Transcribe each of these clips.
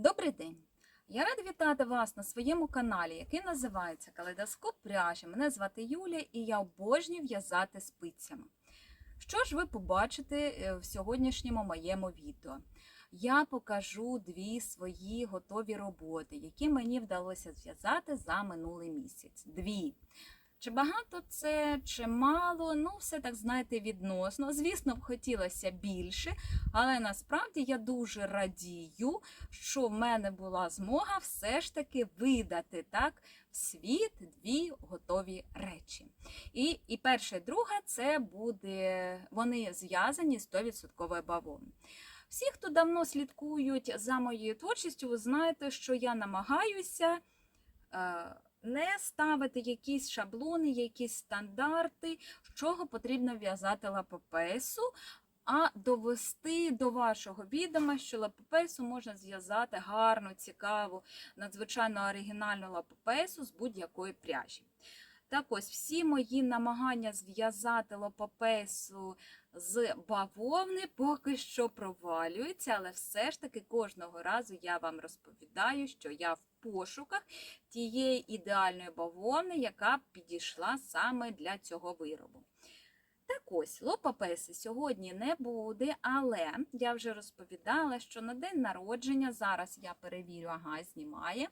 Добрий день! Я рада вітати вас на своєму каналі, який називається Калейдоскоп пряжі. Мене звати Юлія і я обожнюю в'язати спицями. Що ж ви побачите е, в сьогоднішньому моєму відео? Я покажу дві свої готові роботи, які мені вдалося зв'язати за минулий місяць. Дві. Чи багато це, чи мало, ну все так знаєте відносно. Звісно, б хотілося більше, але насправді я дуже радію, що в мене була змога все ж таки видати так в світ дві готові речі. І, і перша, і друга це буде, вони зв'язані з 100% бавовни. Всі, хто давно слідкують за моєю творчістю, ви знаєте, що я намагаюся. Е, не ставити якісь шаблони, якісь стандарти, з чого потрібно в'язати лапопесу, а довести до вашого відома, що лапопесу можна зв'язати гарну, цікаву, надзвичайно оригінальну лапопесу з будь-якої пряжі. Так ось всі мої намагання зв'язати лопопесу з бавовни поки що провалюються, але все ж таки кожного разу я вам розповідаю, що я в пошуках тієї ідеальної бавовни, яка підійшла саме для цього виробу. Так ось, лопапеси сьогодні не буде, але я вже розповідала, що на день народження, зараз я перевірю, ага, знімає.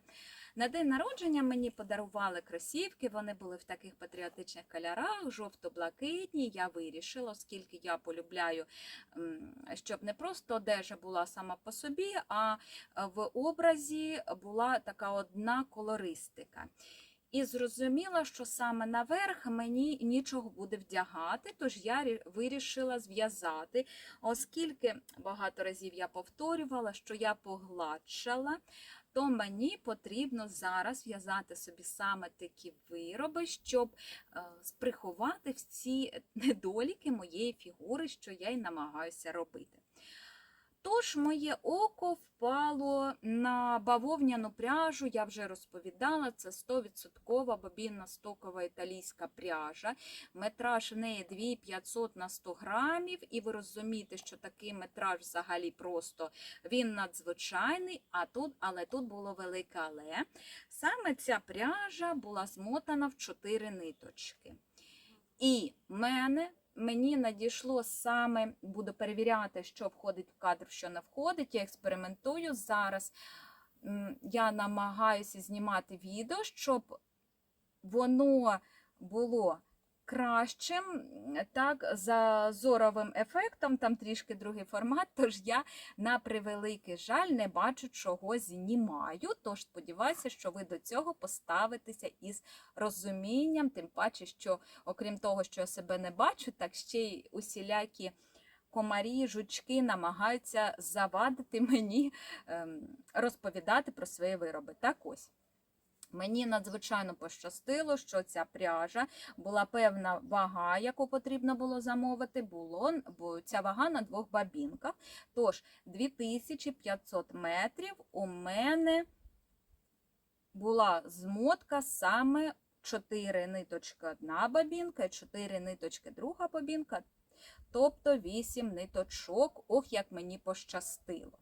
На день народження мені подарували кросівки, вони були в таких патріотичних кольорах, жовто-блакитні. Я вирішила, оскільки я полюбляю, щоб не просто одежа була сама по собі, а в образі була така одна колористика. І зрозуміла, що саме наверх мені нічого буде вдягати, тож я вирішила зв'язати, оскільки багато разів я повторювала, що я погладшала, то мені потрібно зараз в'язати собі саме такі вироби, щоб е, приховати всі недоліки моєї фігури, що я й намагаюся робити. Тож моє око впало на бавовняну пряжу, я вже розповідала, це 100% бобінна стокова італійська пряжа. Метраж в неї 2500 на 100 грамів, і ви розумієте, що такий метраж взагалі просто він надзвичайний, а тут, але тут було велике але. Саме ця пряжа була змотана в 4 ниточки. І мене мені надійшло саме, буду перевіряти, що входить в кадр, що не входить. Я експериментую зараз. Я намагаюся знімати відео, щоб воно було кращим, так, за зоровим ефектом, там трішки другий формат, тож я на превеликий жаль не бачу, чого знімаю. Тож сподіваюся, що ви до цього поставитеся із розумінням, тим паче, що окрім того, що я себе не бачу, так ще й усілякі комарі, жучки намагаються завадити мені ем, розповідати про свої вироби. Так ось. Мені надзвичайно пощастило, що ця пряжа була певна вага, яку потрібно було замовити. Було бо ця вага на двох бабінках. Тож 2500 метрів у мене була змотка саме 4 ниточки одна бабінка і 4 ниточки друга бабінка, тобто 8 ниточок. Ох, як мені пощастило.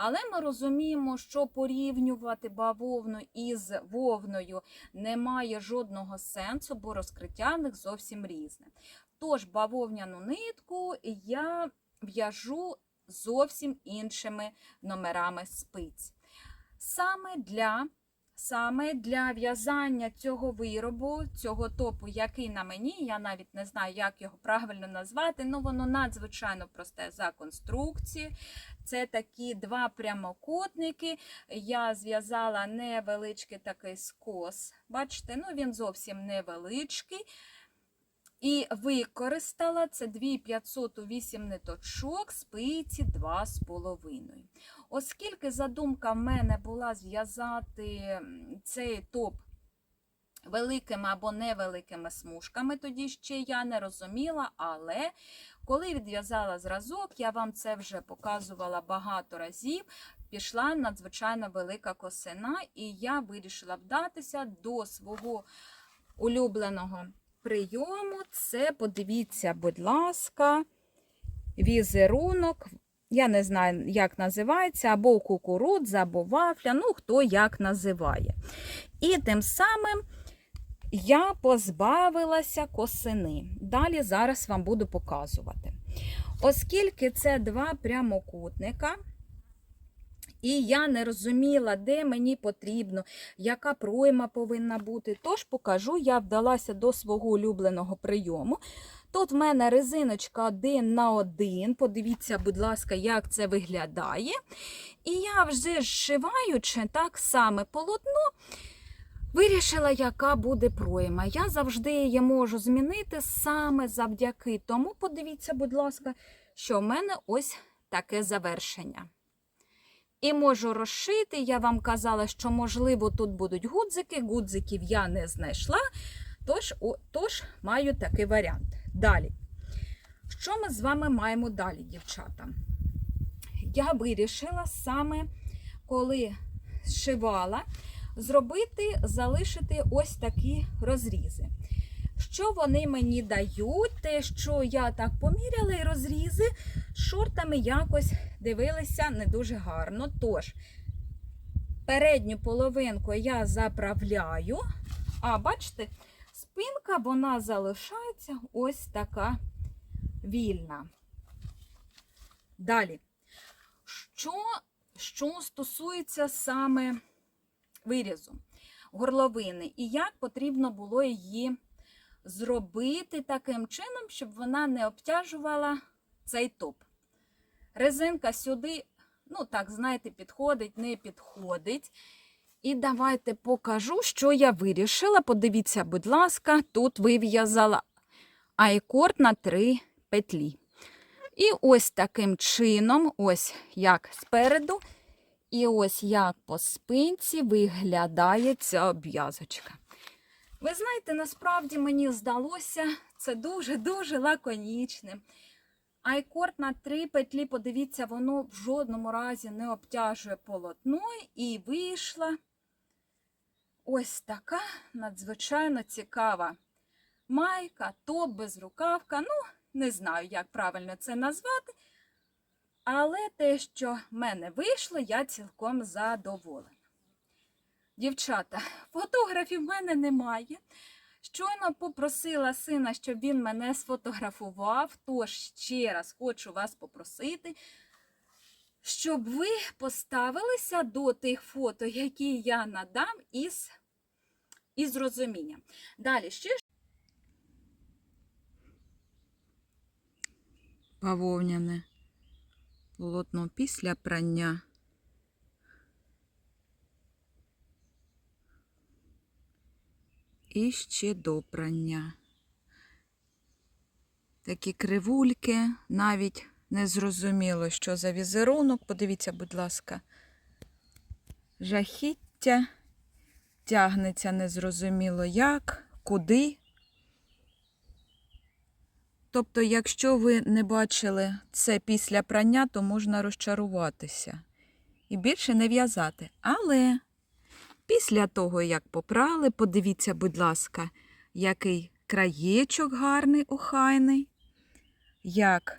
Але ми розуміємо, що порівнювати бавовну із вовною немає жодного сенсу, бо розкриття в них зовсім різне. Тож бавовняну нитку я в'яжу зовсім іншими номерами спиць. Саме для Саме для в'язання цього виробу, цього топу, який на мені, я навіть не знаю, як його правильно назвати, ну воно надзвичайно просте за конструкцією. Це такі два прямокутники. Я зв'язала невеличкий такий скос. Бачите, ну він зовсім невеличкий. І використала це 2508 ниточок, спиці 2,5. Оскільки задумка в мене була зв'язати цей топ великими або невеликими смужками, тоді ще я не розуміла, але коли відв'язала зразок, я вам це вже показувала багато разів. Пішла надзвичайно велика косина, і я вирішила вдатися до свого улюбленого прийому. Це, подивіться, будь ласка, візерунок Я не знаю, як називається, або кукурудза, або вафля, ну хто як називає. І тим самим я позбавилася косини. Далі зараз вам буду показувати. Оскільки це два прямокутника, і я не розуміла, де мені потрібно, яка пройма повинна бути. Тож покажу, я вдалася до свого улюбленого прийому. Тут в мене резиночка один на один. Подивіться, будь ласка, як це виглядає. І я вже зшиваючи так саме полотно, вирішила, яка буде пройма. Я завжди її можу змінити саме завдяки тому. Подивіться, будь ласка, що в мене ось таке завершення. І можу розшити. Я вам казала, що, можливо, тут будуть гудзики. Гудзиків я не знайшла. Тож, о, тож маю такий варіант. Далі. Що ми з вами маємо далі, дівчата? Я вирішила саме, коли зшивала, зробити, залишити ось такі розрізи. Що вони мені дають? Те, що я так поміряла, і розрізи шортами якось дивилися не дуже гарно. Тож, передню половинку я заправляю, а бачите, спинка вона залишається ось така вільна. Далі, що, що стосується саме вирізу горловини, і як потрібно було її зробити таким чином, щоб вона не обтяжувала цей топ. Резинка сюди, ну так, знаєте, підходить, не підходить. І давайте покажу, що я вирішила. Подивіться, будь ласка, тут вив'язала айкорд на три петлі. І ось таким чином, ось як спереду, і ось як по спинці виглядає ця обв'язочка. Ви знаєте, насправді мені здалося це дуже-дуже лаконічним. Айкорд на три петлі, подивіться, воно в жодному разі не обтяжує полотно і вийшла ось така надзвичайно цікава майка, топ, безрукавка. Ну, не знаю, як правильно це назвати. Але те, що в мене вийшло, я цілком задоволена. Дівчата, фотографів в мене немає. Щойно попросила сина, щоб він мене сфотографував. Тож ще раз хочу вас попросити, щоб ви поставилися до тих фото, які я надам, із, із розумінням. Далі ще бавовняне полотно після прання. І ще до прання. Такі кривульки, навіть не зрозуміло, що за візерунок. Подивіться, будь ласка, жахіття тягнеться незрозуміло як, куди. Тобто, якщо ви не бачили це після прання, то можна розчаруватися і більше не в'язати. Але після того, як попрали, подивіться, будь ласка, який краєчок гарний, охайний, як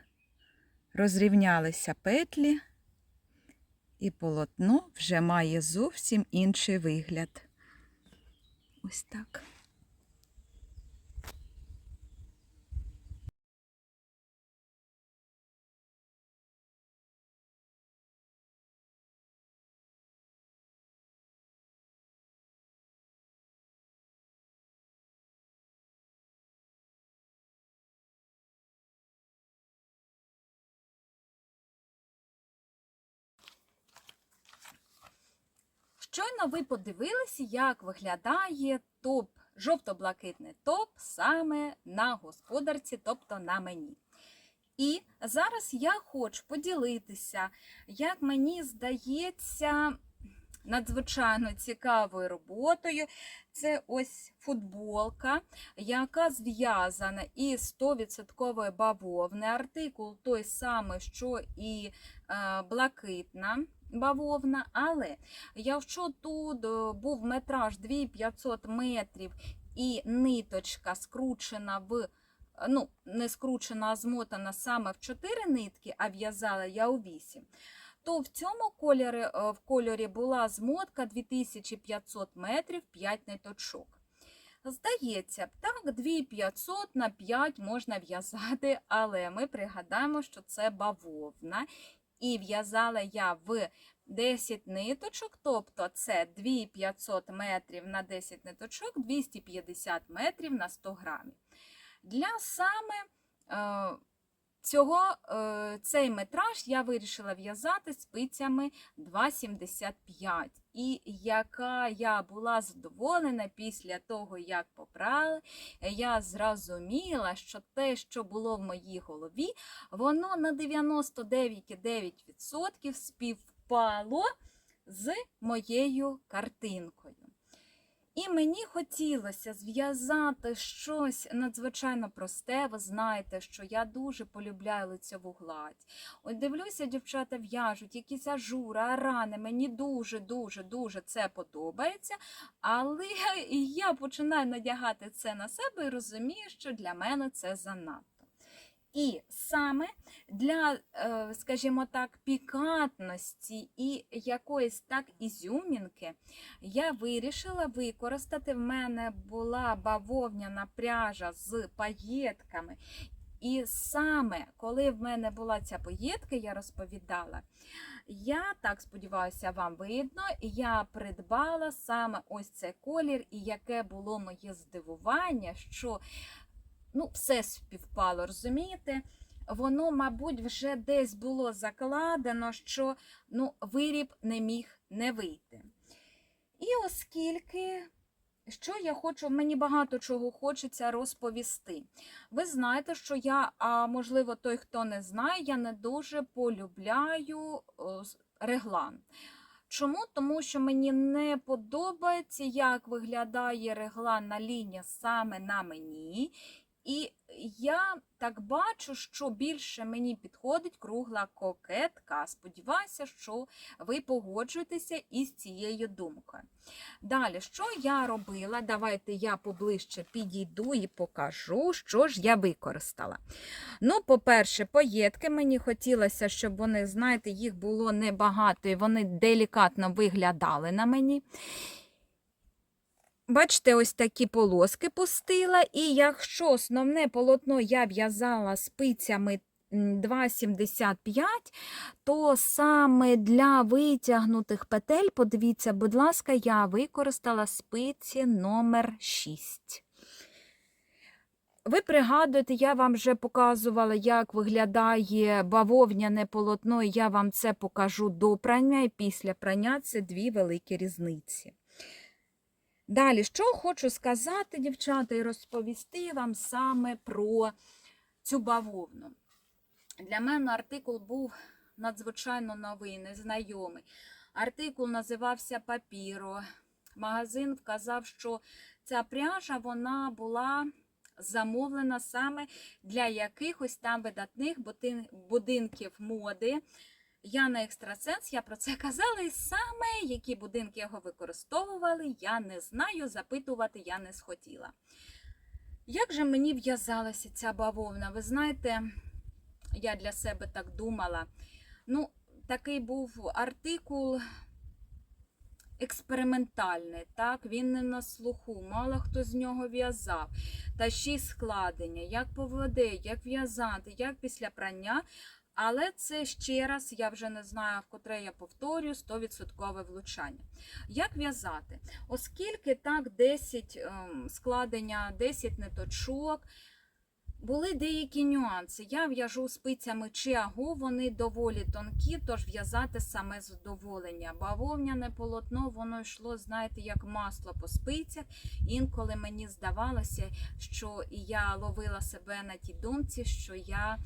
розрівнялися петлі, і полотно вже має зовсім інший вигляд. Ось так. Щойно ви подивилися, як виглядає топ, жовто-блакитний топ саме на господарці, тобто на мені. І зараз я хочу поділитися, як мені здається, надзвичайно цікавою роботою. Це ось футболка, яка зв'язана із 100% бавовни. Артикул той самий, що і е, блакитна бавовна, але якщо тут е, був метраж 2500 метрів і ниточка скручена в е, ну, не скручена, а змотана саме в 4 нитки, а в'язала я у 8, то в цьому кольорі, е, в кольорі була змотка 2500 метрів 5 ниточок. Здається, б, так, 2500 на 5 можна в'язати, але ми пригадаємо, що це бавовна. І в'язала я в 10 ниточок, тобто це 2500 метрів на 10 ниточок, 250 метрів на 100 грамів. Для саме е, цього, е, цей метраж я вирішила в'язати спицями 2,75. І яка я була задоволена після того, як попрали, я зрозуміла, що те, що було в моїй голові, воно на 99,9% співпало з моєю картинкою. І мені хотілося зв'язати щось надзвичайно просте. Ви знаєте, що я дуже полюбляю лицьову гладь. От дивлюся, дівчата в'яжуть якісь ажури, арани. Мені дуже, дуже, дуже це подобається. Але я починаю надягати це на себе і розумію, що для мене це занадто. І саме для, е, скажімо так, пікантності і якоїсь так ізюмінки я вирішила використати. В мене була бавовняна пряжа з паєтками. І саме коли в мене була ця поєдка, я розповідала, я так сподіваюся, вам видно, я придбала саме ось цей колір, і яке було моє здивування, що ну, все співпало, розумієте? Воно, мабуть, вже десь було закладено, що ну, виріб не міг не вийти. І оскільки, що я хочу, мені багато чого хочеться розповісти. Ви знаєте, що я, а можливо, той, хто не знає, я не дуже полюбляю реглан. Чому? Тому що мені не подобається, як виглядає регланна лінія саме на мені. І я так бачу, що більше мені підходить кругла кокетка. Сподіваюся, що ви погоджуєтеся із цією думкою. Далі, що я робила? Давайте я поближче підійду і покажу, що ж я використала. Ну, по-перше, поєдки мені хотілося, щоб вони, знаєте, їх було небагато і вони делікатно виглядали на мені. Бачите, ось такі полоски пустила, і якщо основне полотно я в'язала спицями м, 2,75, то саме для витягнутих петель, подивіться, будь ласка, я використала спиці номер 6. Ви пригадуєте, я вам вже показувала, як виглядає бавовняне полотно, і я вам це покажу до прання і після прання це дві великі різниці. Далі, що хочу сказати, дівчата, і розповісти вам саме про цю бавовну. Для мене артикул був надзвичайно новий, незнайомий. Артикул називався Папіро. Магазин вказав, що ця пряжа вона була замовлена саме для якихось там видатних будинків моди. Я не екстрасенс, я про це казала, і саме які будинки його використовували, я не знаю, запитувати я не схотіла. Як же мені в'язалася ця бавовна? Ви знаєте, я для себе так думала. Ну, такий був артикул експериментальний, так, він не на слуху, мало хто з нього в'язав. Та ще й складення, як поведе, як в'язати, як після прання. Але це ще раз, я вже не знаю, в котре я повторюю, 100% влучання. Як в'язати? Оскільки так 10 ем, складення, 10 ниточок, були деякі нюанси. Я в'яжу спицями чиагу, вони доволі тонкі, тож в'язати саме задоволення. Бавовняне полотно, воно йшло, знаєте, як масло по спицях. Інколи мені здавалося, що я ловила себе на тій думці, що я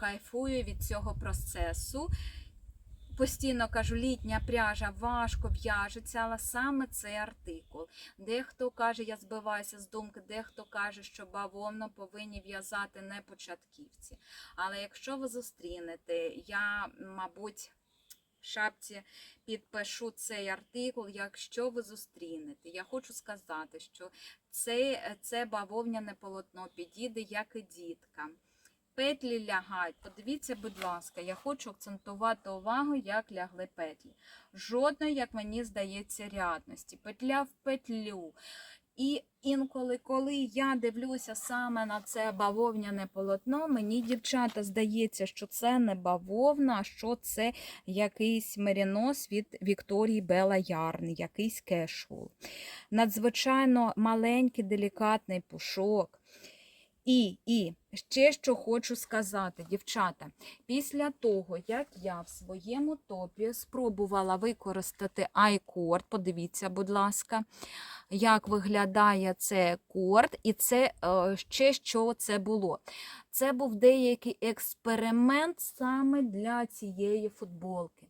кайфую від цього процесу. Постійно кажу, літня пряжа важко в'яжеться, але саме цей артикул. Дехто каже, я збиваюся з думки, дехто каже, що бавовну повинні в'язати не початківці. Але якщо ви зустрінете, я, мабуть, шапці підпишу цей артикул, якщо ви зустрінете. Я хочу сказати, що це, це бавовняне полотно підійде як і діткам. Петлі лягають. Подивіться, будь ласка, я хочу акцентувати увагу, як лягли петлі. Жодної, як мені здається, рядності. Петля в петлю. І інколи, коли я дивлюся саме на це бавовняне полотно, мені, дівчата, здається, що це не бавовна, а що це якийсь мерінос від Вікторії Бела Ярн, якийсь кешул. Надзвичайно маленький, делікатний пушок. І, і ще що хочу сказати, дівчата, після того, як я в своєму топі спробувала використати айкорд, подивіться, будь ласка, як виглядає це корд, і це е, ще що це було. Це був деякий експеримент саме для цієї футболки.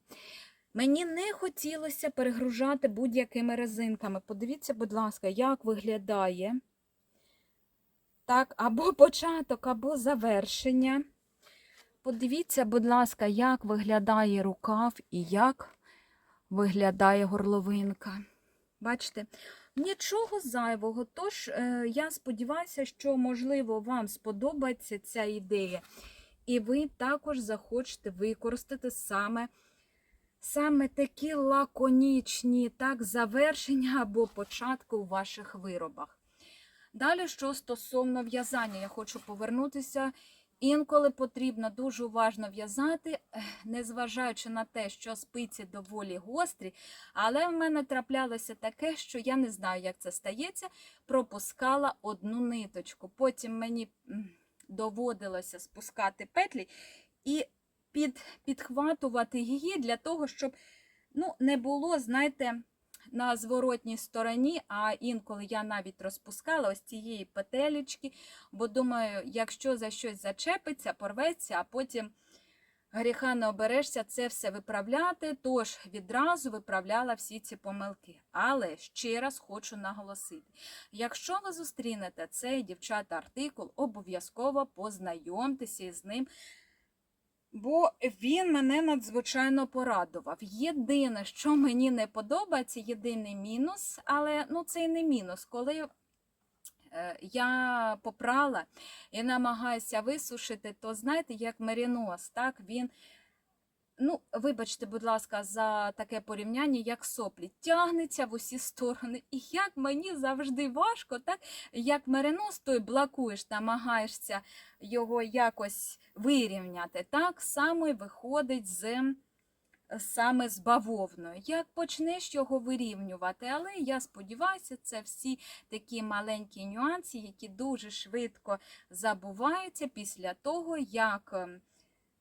Мені не хотілося перегружати будь-якими резинками. Подивіться, будь ласка, як виглядає. Так, або початок, або завершення. Подивіться, будь ласка, як виглядає рукав і як виглядає горловинка. Бачите, нічого зайвого. Тож, е, я сподіваюся, що, можливо, вам сподобається ця ідея, і ви також захочете використати саме, саме такі лаконічні так, завершення або початку у ваших виробах. Далі, що стосовно в'язання, я хочу повернутися. Інколи потрібно дуже уважно в'язати, незважаючи на те, що спиці доволі гострі, але в мене траплялося таке, що я не знаю, як це стається, пропускала одну ниточку. Потім мені доводилося спускати петлі і під, підхватувати її для того, щоб ну, не було, знаєте, на зворотній стороні, а інколи я навіть розпускала ось цієї петелечки, бо думаю, якщо за щось зачепиться, порветься, а потім гріха не оберешся це все виправляти, тож відразу виправляла всі ці помилки. Але ще раз хочу наголосити: якщо ви зустрінете цей дівчата артикул, обов'язково познайомтеся із ним. Бо він мене надзвичайно порадував. Єдине, що мені не подобається, єдиний мінус, але ну це і не мінус, коли е, я попрала і намагаюся висушити, то знаєте, як мерінос, так він. Ну, вибачте, будь ласка, за таке порівняння, як соплі, тягнеться в усі сторони. І як мені завжди важко, так як меринос, той блакуєш, намагаєшся його якось вирівняти. Так само й виходить з саме з бавовною. Як почнеш його вирівнювати, але я сподіваюся, це всі такі маленькі нюанси, які дуже швидко забуваються після того, як.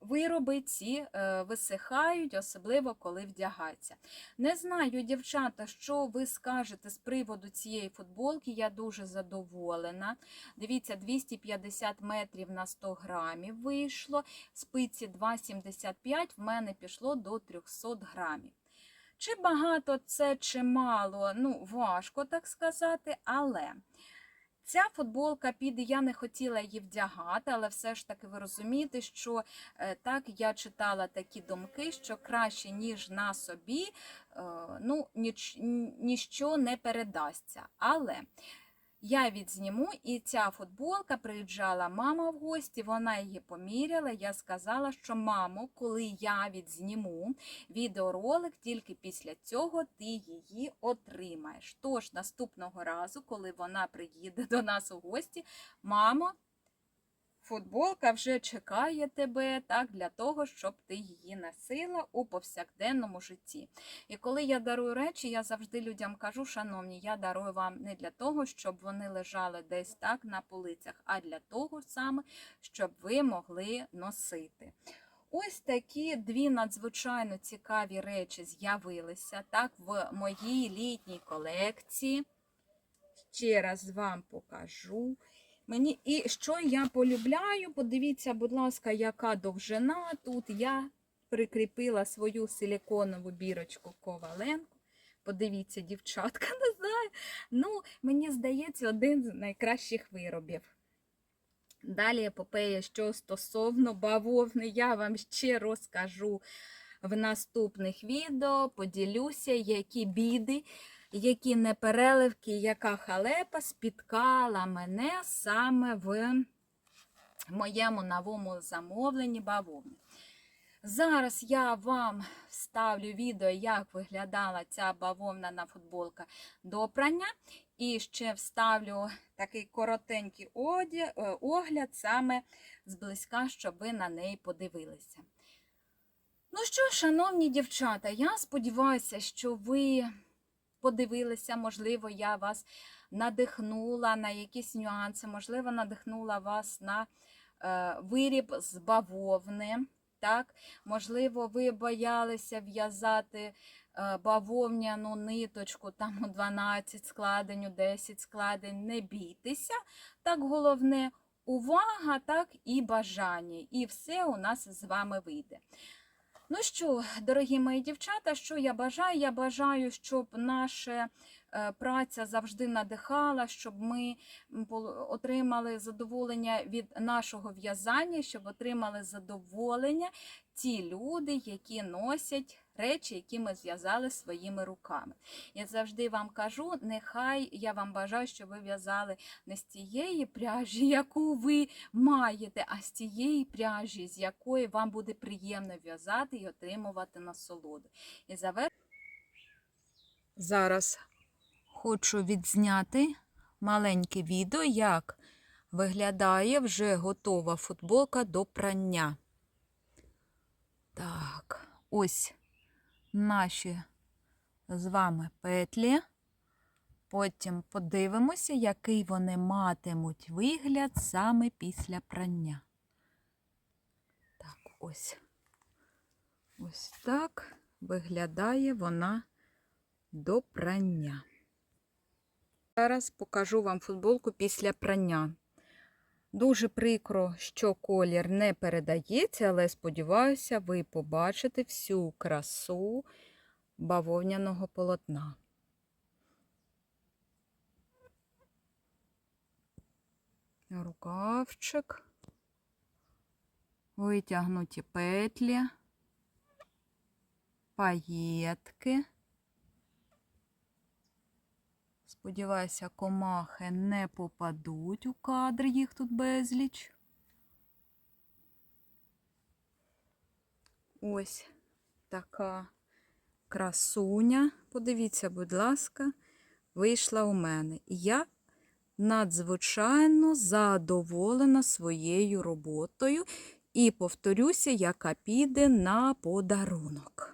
Вироби ці е, висихають, особливо коли вдягаються. Не знаю, дівчата, що ви скажете з приводу цієї футболки. Я дуже задоволена. Дивіться, 250 метрів на 100 грамів вийшло. Спиці 2,75 в мене пішло до 300 грамів. Чи багато це, чи мало, ну, важко так сказати, але. Ця футболка піде, я не хотіла її вдягати, але все ж таки ви розумієте, що е, так я читала такі думки, що краще, ніж на собі, е, ну, ніч, ніщо не передасться. Але я відзніму, і ця футболка приїжджала мама в гості, вона її поміряла. Я сказала, що мамо, коли я відзніму відеоролик, тільки після цього ти її отримаєш. Тож наступного разу, коли вона приїде до нас у гості, мамо, футболка вже чекає тебе так, для того, щоб ти її носила у повсякденному житті. І коли я дарую речі, я завжди людям кажу, шановні, я дарую вам не для того, щоб вони лежали десь так на полицях, а для того саме, щоб ви могли носити. Ось такі дві надзвичайно цікаві речі з'явилися так в моїй літній колекції. Ще раз вам покажу. Мені і що я полюбляю, подивіться, будь ласка, яка довжина. Тут я прикріпила свою силіконову бірочку Коваленко. Подивіться, дівчатка, не знаю. Ну, мені здається, один з найкращих виробів. Далі епопея, що стосовно бавовни, я вам ще розкажу. в наступних відео поділюся, які біди, які непереливки, яка халепа спіткала мене саме в моєму новому замовленні бавовни. Зараз я вам вставлю відео, як виглядала ця бавовняна футболка до прання. І ще вставлю такий коротенький е, огляд саме зблизька, щоб ви на неї подивилися. Ну що, шановні дівчата, я сподіваюся, що ви подивилися, можливо, я вас надихнула на якісь нюанси, можливо, надихнула вас на е, виріб з бавовни. Так? Можливо, ви боялися в'язати е, бавовняну ниточку, там у 12 складень, у 10 складень. Не бійтеся. Так головне увага, так і бажання. І все у нас з вами вийде. Ну що, дорогі мої дівчата, що я бажаю? Я бажаю, щоб наша е, праця завжди надихала, щоб ми отримали задоволення від нашого в'язання, щоб отримали задоволення ті люди, які носять речі, які ми зв'язали своїми руками. Я завжди вам кажу, нехай я вам бажаю, щоб ви в'язали не з тієї пряжі, яку ви маєте, а з тієї пряжі, з якої вам буде приємно в'язати і отримувати насолоду. І завер... Зараз хочу відзняти маленьке відео, як виглядає вже готова футболка до прання. Так, ось наші з вами петлі. Потім подивимося, який вони матимуть вигляд саме після прання. Так, ось. Ось так виглядає вона до прання. Зараз покажу вам футболку після прання. Дуже прикро, що колір не передається, але сподіваюся, ви побачите всю красу бавовняного полотна. Рукавчик, витягнуті петлі, паєтки. Сподіваюся, комахи не попадуть у кадр, їх тут безліч. Ось така красуня. Подивіться, будь ласка, вийшла у мене. І я надзвичайно задоволена своєю роботою. І повторюся, яка піде на подарунок.